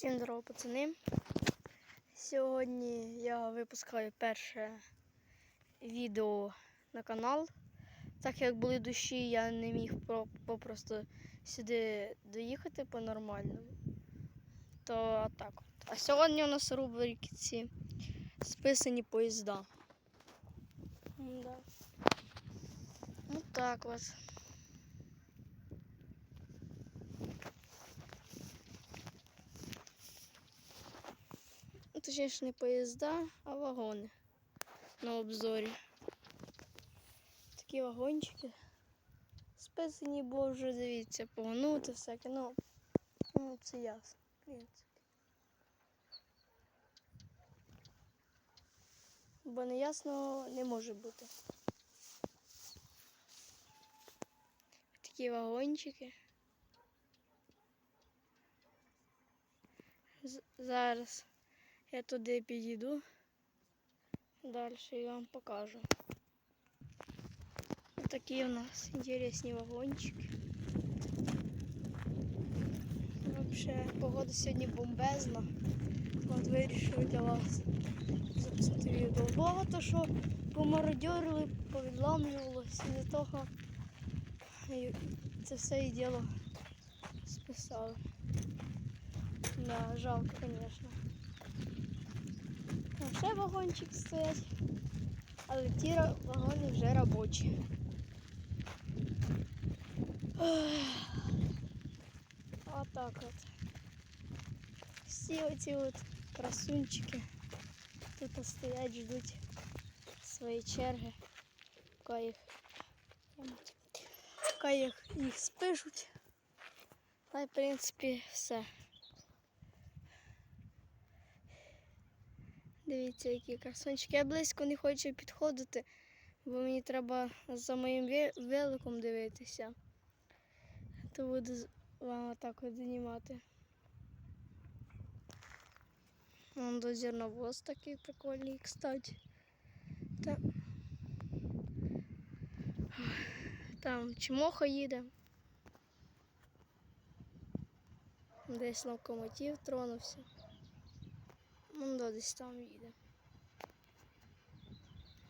Всім здорово, пацани. Сьогодні я випускаю перше відео на канал. Так як були дощі, я не міг попросту сюди доїхати по-нормальному. То так. от. А сьогодні у нас рубрики ці списані поїзда. Да. Ну так от. Точніше, не поїзда, а вагони на обзорі. Такі вагончики. Списані, бо вже дивіться, погнути всяке. Ну, ну це ясно, в принципі. Бо неясно не може бути. Такі вагончики. Зараз я туди підійду. Далі я вам покажу. Такі у нас інтересні вагончики. Вообще, погода сьогодні бомбезна. От вирішив для вас записати відео. Багато що помародьорили, повідламлювалося і за того це все і діло списали. Да, жалко, звісно. А ще вагончик стоять, але ті ра- вагони вже робочі. Отак от. Всі оці от красунчики тут стоять, ждуть свої черги, поки їх, поки їх, їх спишуть. Та й, в принципі, все. Дивіться, які красунчики. Я близько не хочу підходити, бо мені треба за моїм великом дивитися. То буду вам отак от знімати. Вон до зерновоз такий прикольний, кстати. Та... Там чмоха їде. Десь локомотив тронувся. Ну, да, десь там їде.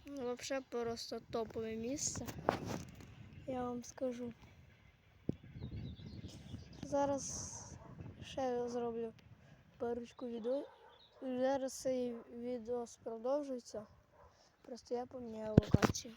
Ну, Взагалі просто топове місце. Я вам скажу. Зараз ще зроблю парочку відео. Зараз цей відео продовжується. Просто я поміняю локацію.